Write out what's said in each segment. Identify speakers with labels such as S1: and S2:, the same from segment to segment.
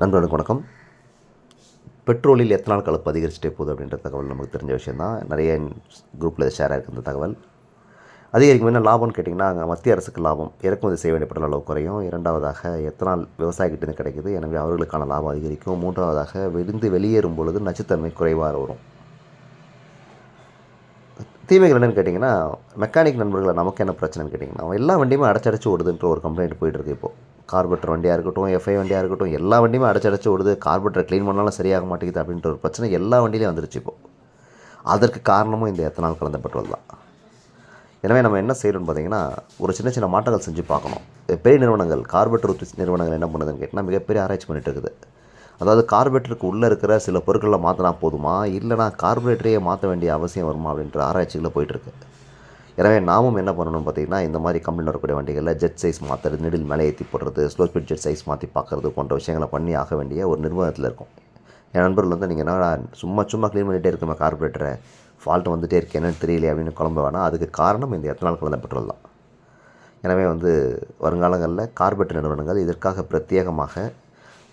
S1: நண்பர்களுக்கு வணக்கம். பெட்ரோலில் எத்தனால் கலப்பு அதிகரிச்சுட்டே போகுது அப்படின்ற தகவல் நமக்கு தெரிஞ்ச விஷயம் தான் நிறைய குரூப்பில் ஷேர் ஆகிருக்கு இந்த தகவல். அதிகரிக்கும் என்ன லாபம்னு கேட்டிங்கன்னா அங்கே மத்திய அரசுக்கு லாபம். இறக்குமதி செய்ய வேண்டிய பெட்ரோல் அளவு குறையும். இரண்டாவதாக எத்தனால் விவசாயிகிட்டேருந்து கிடைக்குது. எனவே அவர்களுக்கான லாபம் அதிகரிக்கும். மூன்றாவதாக விழுந்து வெளியேறும் பொழுது நச்சுத்தன்மை குறைவாக வரும். தீமைகள் என்னென்னு கேட்டிங்கன்னா மெக்கானிக் நண்பர்களை நமக்கு என்ன பிரச்சனைன்னு கேட்டிங்கன்னா எல்லா வண்டியுமே அடைச்சடைச்சு ஓடுதுன்ற ஒரு கம்ப்ளைண்ட் போயிட்டுருக்கு இப்போது கார்பெட்டர் வண்டியாக இருக்கட்டும் எஃப்ஐ வண்டியாக இருக்கட்டும் எல்லா வண்டியுமே அடைச்சடைச்சு ஓடுது. கார்பெட்டரை க்ளீன் பண்ணாலும் சரியாக மாட்டேங்குது அப்படின்ற ஒரு பிரச்சனை எல்லா வண்டியிலையும் வந்துருச்சு இப்போது அதற்கு காரணமும் இந்த எத்தனால் கலந்த பெட்ரோல் தான். எனவே நம்ம என்ன செய்யணும்னு பார்த்தீங்கன்னா ஒரு சின்ன சின்ன மாற்றங்கள் செஞ்சு பார்க்கணும். பெரிய நிறுவனங்கள் கார்பெட்டர் உற்பத்தி நிறுவனங்கள் என்ன பண்ணுதுன்னு கேட்டால் மிகப்பெரிய ஆராய்ச்சி பண்ணிட்டு இருக்குது. அதாவது கார்பரேட்டருக்கு உள்ளே இருக்கிற சில பொருட்களை மாற்றினா போதுமா? இல்லைனா கார்பரேட்டரையே மாற்ற வேண்டிய அவசியம் வருமா அப்படின்ற ஆராய்ச்சிகளில் போயிட்டுருக்கு எனவே நாமும் என்ன பண்ணணும் பார்த்தீங்கன்னா இந்த மாதிரி கம்பெனியில் வரக்கூடிய வண்டிகளில் ஜெட் சைஸ் மாற்றுறது நெடில் மேலே ஏற்றி போடுறது ஸ்லோ ஸ்பீட் ஜெட் சைஸ் மாற்றி பார்க்குறது போன்ற விஷயங்களை பண்ணி ஆக வேண்டிய ஒரு நிர்வாகத்தில் இருக்கும். என் நண்பர்கள் வந்து நீங்கள் என்ன சும்மா சும்மா க்ளீன் பண்ணிகிட்டே இருக்குமே கார்பரேட்டரை ஃபால்ட் வந்துகிட்டே இருக்கு என்னென்னு தெரியல அப்படின்னு குழம்ப வேணாம். அதுக்கு காரணம் இந்த எத்தனால் கலந்த பெட்ரோல் தான். எனவே வந்து வருங்காலங்களில் கார்பரேட் நிறுவனங்கள் இதற்காக பிரத்யேகமாக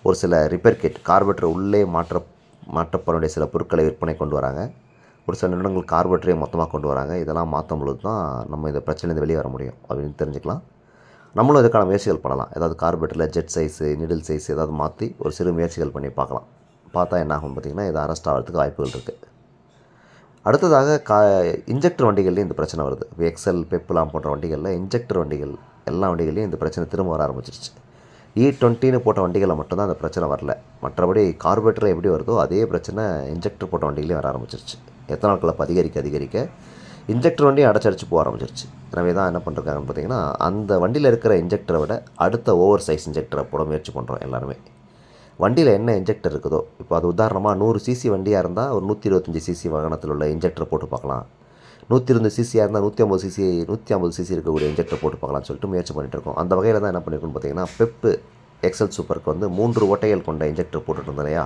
S1: ஒரு சில ரிப்பேர் கிட் கார்பரேட்டர் உள்ளே மாற்ற மாற்றப்பட வேண்டிய சில பொருட்களை விற்பனை கொண்டு வராங்க. ஒரு சில நிறுவனங்கள் கார்பரேட்டரையும் மொத்தமாக கொண்டு வராங்க. இதெல்லாம் மாற்றும் பொழுது தான் நம்ம இந்த பிரச்சனையிலேருந்து வெளியே வர முடியும் அப்படின்னு தெரிஞ்சுக்கலாம். நம்மளும் இதுக்கான முயற்சிகள் பண்ணலாம். ஏதாவது கார்பரேட்டரில் ஜெட் சைஸு நிடில் சைஸ் ஏதாவது மாற்றி ஒரு சிறு முயற்சிகள் பண்ணி பார்க்கலாம். பார்த்தா என்ன ஆகும் பார்த்திங்கன்னா இது அரெஸ்ட் ஆகிறதுக்கு வாய்ப்புகள் இருக்குது அடுத்ததாக கா இன்ஜெக்டர் வண்டிகள்லேயும் இந்த பிரச்சனை வருது. இப்போ எக்ஸல் பெப்புலாம் போன்ற வண்டிகளில் இன்ஜெக்டர் வண்டிகள் எல்லா வண்டிகள்லையும் இந்த பிரச்சனை திரும்ப வர ஆரம்பிச்சிருச்சு. E இ டுவெண்ட்டின்னு போட்ட வண்டிகளில் மட்டும்தான் அந்த பிரச்சனை வரல. மற்றபடி கார்பரேட்டரில் எப்படி வருதோ அதே பிரச்சனை இன்ஜெக்டர் போட்ட வண்டிகளையும் வர ஆரம்பிச்சிருச்சு. எத்தனால் கலப்பு அதிகரிக்க அதிகரிக்க? இன்ஜெக்டர் வண்டியும் அடைச்சடிச்சு போக ஆரம்பிச்சிருச்சு. எனவே தான் என்ன பண்ணுறாங்கன்னு பார்த்தீங்கன்னா அந்த வண்டியில் இருக்கிற இன்ஜெக்டரை விட அடுத்த ஓவர் சைஸ் இன்ஜெக்டரை போட முயற்சி பண்ணுறோம் எல்லாருமே. வண்டியில் என்ன இன்ஜெக்டர் இருக்குதோ இப்போ அது உதாரணமாக நூறு சிசி வண்டியாக இருந்தால் ஒரு நூற்றி இருபத்தஞ்சி சிசி வாகனத்தில் உள்ள இன்ஜெக்டரை போட்டு பார்க்கலாம். நூற்றி இருபது சிசியாக இருந்தால் நூற்றி ஐம்பது சிசி நூற்றி ஐம்பது சிசி இருக்கக்கூடிய இன்ஜெக்டர் போட்டு பார்க்கலாம்னு சொல்லிட்டு முயற்சி பண்ணிகிட்டு இருக்கோம். அந்த வகையில் தான் என்ன பண்ணியிருக்கோம்னு பார்த்தீங்கன்னா பெப்பு எக்ஸல் சூப்பருக்கு வந்து மூன்று ஓட்டைகள் கொண்ட இன்ஜெக்டர் போட்டுட்டு இருந்தோம் இல்லையா?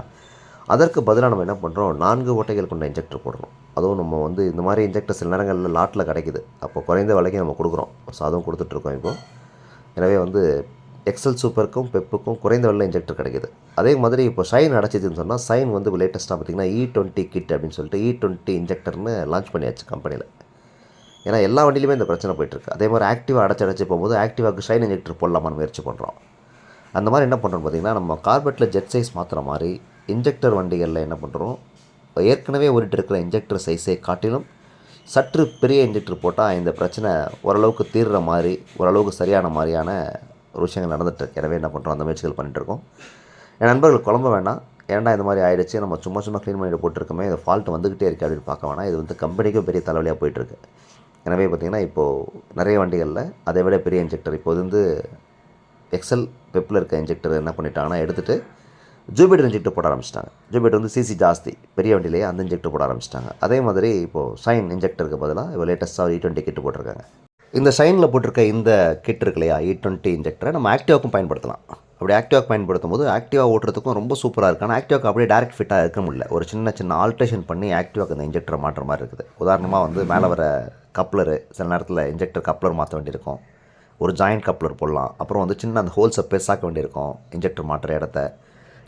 S1: அதற்கு பதிலாக நம்ம என்ன பண்ணுறோம் நான்கு ஓட்டைகள் கொண்ட இன்ஜெக்டர் போடுறோம் அதுவும் நம்ம வந்து இந்த மாதிரி இன்ஜெக்டர் சில நேரங்களில் லாட்டில் கிடைக்குது. அப்போ குறைந்த விலைக்கு நம்ம கொடுக்குறோம். ஸோ அதுவும் கொடுத்துட்ருக்கோம் இப்போ. எனவே வந்து எக்ஸல் சூப்பருக்கும் பெப்புக்கும் குறைந்த விலை இன்ஜெக்டர் கிடைக்குது. அதே மாதிரி இப்போ ஷைன் அடைச்சிதுன்னு சொன்னால் சைன் வந்து லேட்டஸ்ட்டாக பார்த்திங்கன்னா இ e டுவெண்ட்டி கிட் அப்படின்னு சொல்லிட்டு இ டுவெண்ட்டி இன்ஜெக்டர்னு லான்ச் பண்ணியாச்சு கம்பெனியில் ஏன்னா எல்லா வண்டியிலுமே இந்த பிரச்சனை போயிட்டுருக்கு. அதே மாதிரி ஆக்டிவாக அடைச்சி அடைச்சி போகும்போது ஆக்டிவாக்கு ஷைன் இன்ஜெக்டர் போடலாமான்னு முயற்சி பண்ணுறோம் அந்த மாதிரி என்ன பண்ணுறோம் பார்த்திங்கன்னா நம்ம கார்பெட்டில் ஜெட் சைஸ் மாற்றுற மாதிரி இன்ஜெக்டர் வண்டிகளில் என்ன பண்ணுறோம் ஏற்கனவே ஓடிட்டு இருக்கிற இன்ஜெக்டர் சைஸை காட்டிலும் சற்று பெரிய இன்ஜெக்டர் போட்டால் இந்த பிரச்சனை ஓரளவுக்கு தீர்ற மாதிரி ஓரளவுக்கு சரியான மாதிரியான ஒரு விஷயங்கள் நடந்துகிட்ருக்கு எனவே என்ன பண்ணுறோம் அந்த முயற்சிகள் பண்ணிட்டுருக்கோம் என் நண்பர்கள் குழம்ப வேண்டாம். ஏன்டா இந்த மாதிரி ஆகிடுச்சு நம்ம சும்மா சும்மா க்ளீன் பண்ணிட்டு போட்டிருக்கோமே. இது ஃபால்ட் வந்துக்கிட்டே இருக்குது அப்படின்னு பார்க்க வேணாம். இது வந்து கம்பெனிக்கும் பெரிய தலைவலியாக போயிட்டுருக்கு எனவே பார்த்திங்கன்னா இப்போது நிறைய வண்டிகளில் அதை விட பெரிய இன்ஜெக்டர் இப்போது வந்து எக்ஸல் பெப்பில் இருக்க இன்ஜெக்டர் என்ன பண்ணிட்டாங்கன்னா எடுத்துகிட்டு ஜூபிட்டர் இன்ஜெக்டர் போட ஆரம்பிச்சிட்டாங்க. ஜூபிட்டர் வந்து சிசி ஜாஸ்தி. பெரிய வண்டியிலேயே அந்த இன்ஜெக்டர் போட ஆரம்பிச்சிட்டாங்க. அதே மாதிரி இப்போது சைன் இன்ஜெக்டருக்கு பதிலாக இப்போ லேட்டஸ்ட்டாக இ டுவெண்ட்டி கிட் போட்டிருக்காங்க. இந்த சைனில் போட்டிருக்க இந்த கிட் இருக்கு இல்லையா? இ டுவெண்ட்டி இன்ஜெக்டரை நம்ம ஆக்டிவாக்கும் பயன்படுத்தலாம். அப்படி ஆக்டிவாக பயன்படுத்தும் போது ஆக்டிவாக ஓட்டுறதுக்கும் ரொம்ப சூப்பராக இருக்குது ஆனால் ஆக்டிவாக்கு அப்படியே டேரக்ட் ஃபிட்டாக இருக்க முடியல. ஒரு சின்ன சின்ன ஆல்ட்ரேஷன் பண்ணி ஆக்டிவாக்கு அந்த இன்ஜெக்டரை மாற்ற மாதிரி இருக்குது. உதாரணமாக வந்து மேலே வர கப்ளரு சில நேரத்தில் இன்ஜெக்டர் கப்ளர் மாற்ற வேண்டியிருக்கும். ஒரு ஜாயிண்ட் கப்ளர் போடலாம். அப்புறம் வந்து சின்ன அந்த ஹோல்ஸை பெருசாக்க வேண்டியிருக்கும். இன்ஜெக்டர் மாற்றுற இடத்த.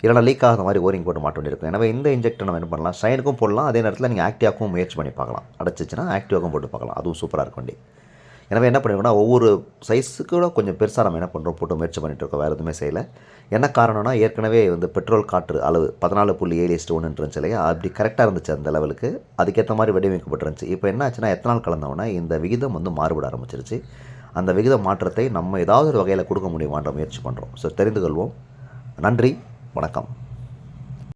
S1: இல்லைனா லீக் ஆகாத மாதிரி ஓரிங் போட்டு மாட்ட வேண்டியிருக்கும். எனவே இந்த இன்ஜெக்டர் நம்ம என்ன பண்ணலாம்? ஷைனுக்கும் போடலாம். அதே நேரத்தில் நீங்கள் ஆக்டிவாக்கும் முயற்சி பண்ணி பார்க்கலாம். அடைச்சிச்சின்னா ஆக்டிவாக்கும் போட்டு பார்க்கலாம். அதுவும் சூப்பராக இருக்கும் வண்டி எனவே என்ன பண்ணிருக்கோம்னா ஒவ்வொரு சைஸுக்கு கூட கொஞ்சம் பெருசாக நம்ம என்ன பண்ணுறோம் போட்டு முயற்சி பண்ணிட்டு இருக்கோம். வேறு எதுவுமே செய்யலை. என்ன காரணம்னா ஏற்கனவே வந்து பெட்ரோல் காற்று அளவு பதினாலு புள்ளி ஏழு எஸ்ட்டு ஒன்று இருந்துச்சு இல்லையா? அப்படி கரெக்டாக இருந்துச்சு அந்த லெவலுக்கு அதுக்கேற்ற மாதிரி வடிவமைக்கப்பட்டிருந்துச்சு. இப்போ என்ன ஆச்சுன்னா எத்தனால் கலந்தவொடனே இந்த விகிதம் வந்து மாறுபட ஆரம்பிச்சிருச்சு. அந்த விகித மாற்றத்தை நம்ம ஏதாவது ஒரு வகையில் கொடுக்க முடியுமான்ற முயற்சி பண்ணுறோம் ஸோ தெரிந்து கொள்வோம். நன்றி. வணக்கம்.